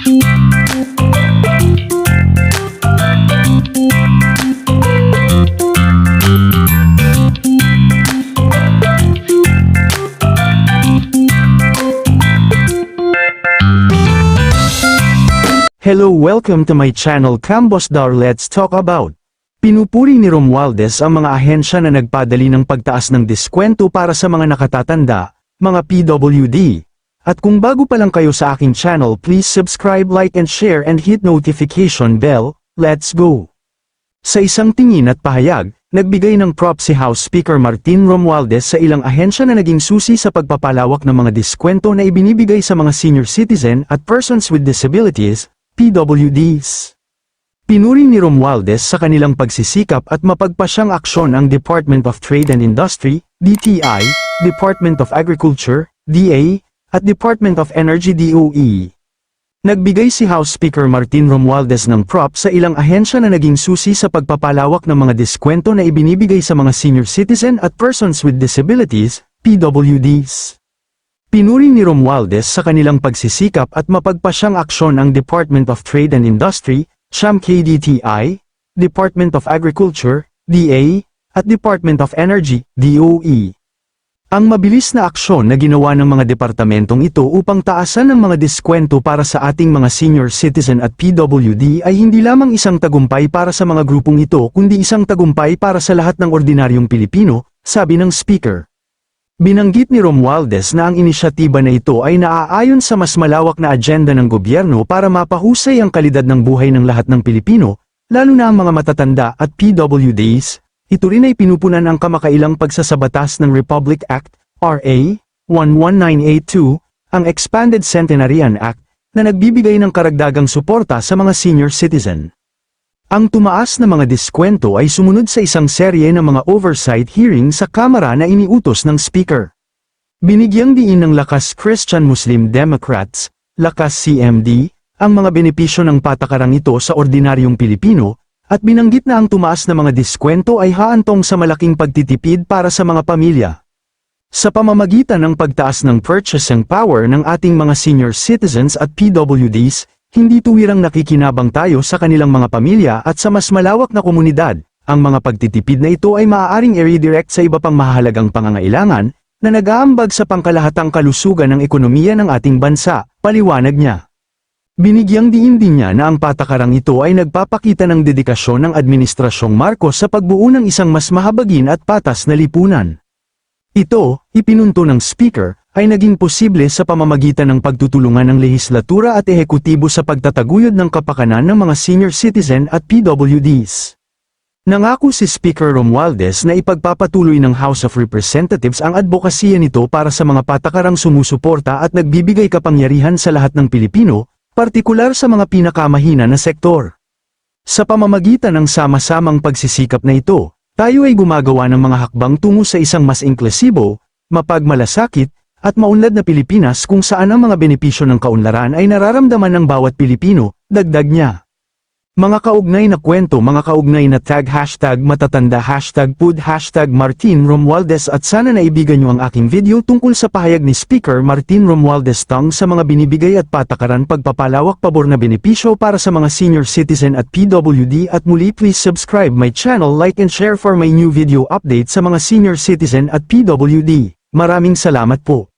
Hello welcome to my channel Cambos Dar Let's Talk About. Pinupuri ni Romualdez ang mga ahensya na nagpadali ng pagtaas ng diskwento para sa mga nakatatanda, mga PWD. At kung bago pa lang kayo sa aking channel please subscribe like and share and hit notification bell, let's go! Sa isang tingin at pahayag, nagbigay ng prop si House Speaker Martin Romualdez sa ilang ahensya na naging susi sa pagpapalawak ng mga diskwento na ibinibigay sa mga senior citizen at persons with disabilities, PWDs. Pinuri ni Romualdez sa kanilang pagsisikap at mapagpasyang aksyon ang Department of Trade and Industry, DTI, Department of Agriculture, DA, at Department of Energy DOE. Nagbigay si House Speaker Martin Romualdez ng prop sa ilang ahensya na naging susi sa pagpapalawak ng mga diskwento na ibinibigay sa mga senior citizen at persons with disabilities, PWDs. Pinuri ni Romualdez sa kanilang pagsisikap at mapagpasyang aksyon ang Department of Trade and Industry, SHAM KDTI, Department of Agriculture, DA, at Department of Energy, DOE. Ang mabilis na aksyon na ginawa ng mga departamentong ito upang taasan ang mga diskwento para sa ating mga senior citizen at PWD ay hindi lamang isang tagumpay para sa mga grupong ito kundi isang tagumpay para sa lahat ng ordinaryong Pilipino, sabi ng speaker. Binanggit ni Romualdez na ang inisyatiba na ito ay naaayon sa mas malawak na agenda ng gobyerno para mapahusay ang kalidad ng buhay ng lahat ng Pilipino, lalo na ang mga matatanda at PWDs, ito rin ay pinupunan ang kamakailang pagsasabatas ng Republic Act, RA 11982, ang Expanded Centenarian Act, na nagbibigay ng karagdagang suporta sa mga senior citizen. Ang tumaas na mga diskwento ay sumunod sa isang serye ng mga oversight hearing sa Kamara na iniutos ng Speaker. Binigyang diin ng Lakas Christian Muslim Democrats, Lakas CMD, ang mga benepisyo ng patakarang ito sa ordinaryong Pilipino, at binanggit na ang tumaas na mga diskwento ay haantong sa malaking pagtitipid para sa mga pamilya. Sa pamamagitan ng pagtaas ng purchasing power ng ating mga senior citizens at PWDs, hindi tuwirang nakikinabang tayo sa kanilang mga pamilya at sa mas malawak na komunidad. Ang mga pagtitipid na ito ay maaaring i-redirect sa iba pang mahalagang pangangailangan na nag-aambag sa pangkalahatang kalusugan ng ekonomiya ng ating bansa, paliwanag niya. Binigyang diin din niya na ang patakarang ito ay nagpapakita ng dedikasyon ng Administrasyong Marcos sa pagbuo ng isang mas mahabagin at patas na lipunan. Ito, ipinunto ng Speaker, ay naging posible sa pamamagitan ng pagtutulungan ng lehislatura at ehekutibo sa pagtataguyod ng kapakanan ng mga senior citizen at PWDs. Nangako si Speaker Romualdez na ipagpapatuloy ng House of Representatives ang advokasya nito para sa mga patakarang sumusuporta at nagbibigay kapangyarihan sa lahat ng Pilipino, partikular sa mga pinakamahina na sektor. Sa pamamagitan ng sama-samang pagsisikap na ito, tayo ay gumagawa ng mga hakbang tungo sa isang mas inklusibo, mapagmalasakit, at maunlad na Pilipinas kung saan ang mga benepisyo ng kaunlaran ay nararamdaman ng bawat Pilipino, dagdag niya. Mga kaugnay na kwento mga kaugnay na tag hashtag matatanda hashtag food hashtag Martin Romualdez at sana naibigan nyo ang aking video tungkol sa pahayag ni Speaker Martin Romualdez Tang sa mga binibigay at patakaran pagpapalawak pabor na benepisyo para sa mga senior citizen at PWD at muli please subscribe my channel like and share for my new video update sa mga senior citizen at PWD. Maraming salamat po.